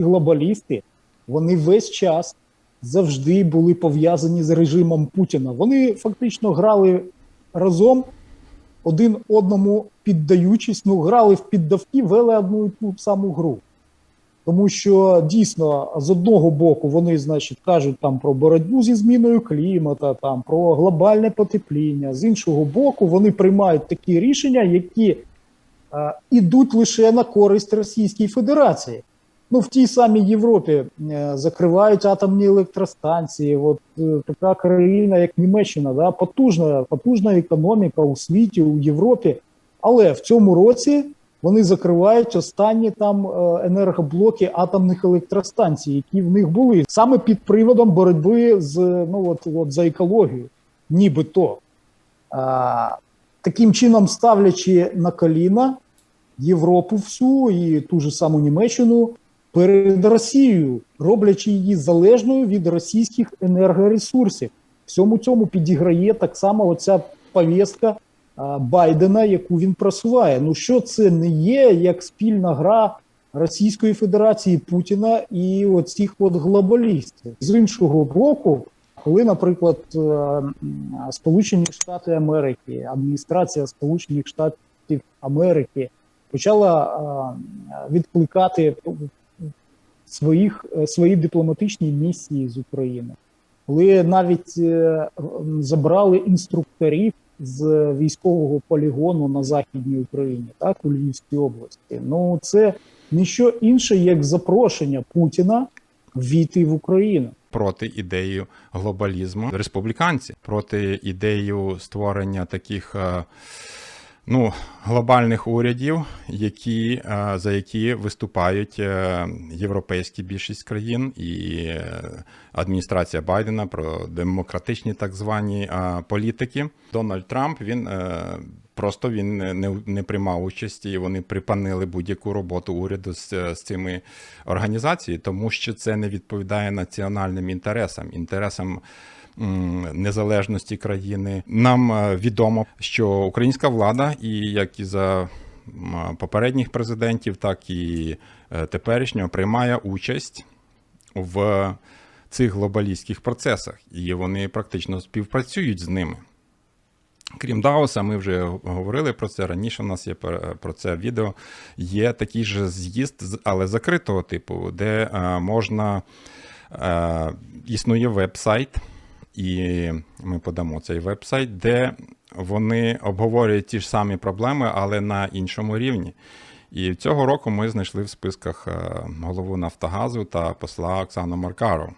глобалісти, вони весь час завжди були пов'язані з режимом Путіна. Вони фактично грали разом, один одному піддаючись, ну, грали в піддавки, вели одну і ту саму гру. Тому що дійсно з одного боку вони, значить, кажуть там про боротьбу зі зміною клімата, там про глобальне потепління. З іншого боку, вони приймають такі рішення, які е, ідуть лише на користь Російській Федерації. Ну, в тій самій Європі е, закривають атомні електростанції. От е, така країна, як Німеччина, да, потужна, потужна економіка у світі, у Європі. Але в цьому році вони закривають останні там е, енергоблоки атомних електростанцій, які в них були саме під приводом боротьби з ну от, от за екологію, нібито а, таким чином ставлячи на коліна Європу всю і ту ж саму Німеччину перед Росією, роблячи її залежною від російських енергоресурсів. Всьому цьому підіграє так само оця повістка Байдена, яку він просуває. Ну що це не є як спільна гра Російської Федерації Путіна і оцих от глобалістів з іншого боку. Коли, наприклад, е, Сполучені Штати Америки, адміністрація Сполучених Штатів Америки почала е, відкликати своїх, е, свої дипломатичні місії з України, коли навіть е, забрали інструкторів з військового полігону на Західній Україні, так, у Львівській області. Ну, це ніщо інше, як запрошення Путіна війти в Україну. проти ідеї глобалізму республіканці, проти ідею створення таких е, ну, глобальних урядів, які, е, за які виступають е, європейські більшість країн і е, адміністрація Байдена про демократичні так звані політики. Дональд Трамп він. Просто він не, не, приймав участі, і вони припинили будь-яку роботу уряду з, з цими організаціями, тому що це не відповідає національним інтересам, інтересам незалежності країни. Нам е, відомо, що українська влада, і як і за попередніх президентів, так і е, теперішнього, приймає участь в цих глобалістських процесах, і вони практично співпрацюють з ними. Крім Даоса, ми вже говорили про це раніше. У нас є про це відео. Є такий же з'їзд, але закритого типу, де е, можна існує веб-сайт, і ми подамо цей веб-сайт, де вони обговорюють ті ж самі проблеми, але на іншому рівні. І цього року ми знайшли в списках е, голову Нафтогазу та посла Оксану Маркарову.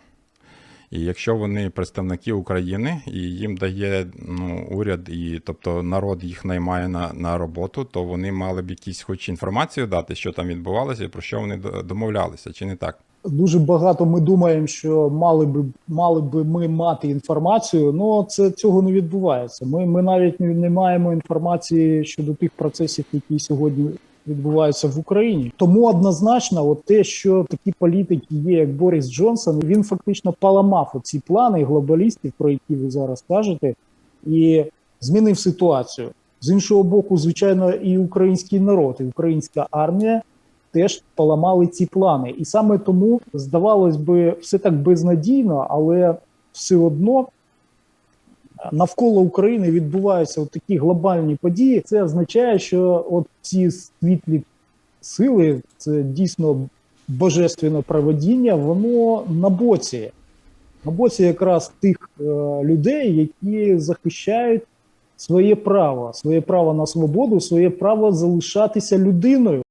І якщо вони представники України і їм дає ну, уряд, і тобто народ їх наймає на, на роботу, то вони мали б якісь хоч інформацію дати, що там відбувалося і про що вони домовлялися, чи не так? Дуже багато ми думаємо, що мали би мали би ми мати інформацію. але це цього не відбувається. Ми, ми навіть не, маємо інформації щодо тих процесів, які сьогодні відбуваються в Україні. Тому однозначно, от те, що такі політики є, як Борис Джонсон, він фактично поламав оці плани глобалістів, про які ви зараз кажете, і змінив ситуацію. З іншого боку, звичайно, і український народ, і українська армія теж поламали ці плани. І саме тому, здавалось би, все так безнадійно, але все одно навколо України відбуваються от такі глобальні події. Це означає, що от ці світлі сили, це дійсно божественне проведіння, воно на боці. На боці якраз тих е, людей, які захищають своє право, своє право на свободу, своє право залишатися людиною.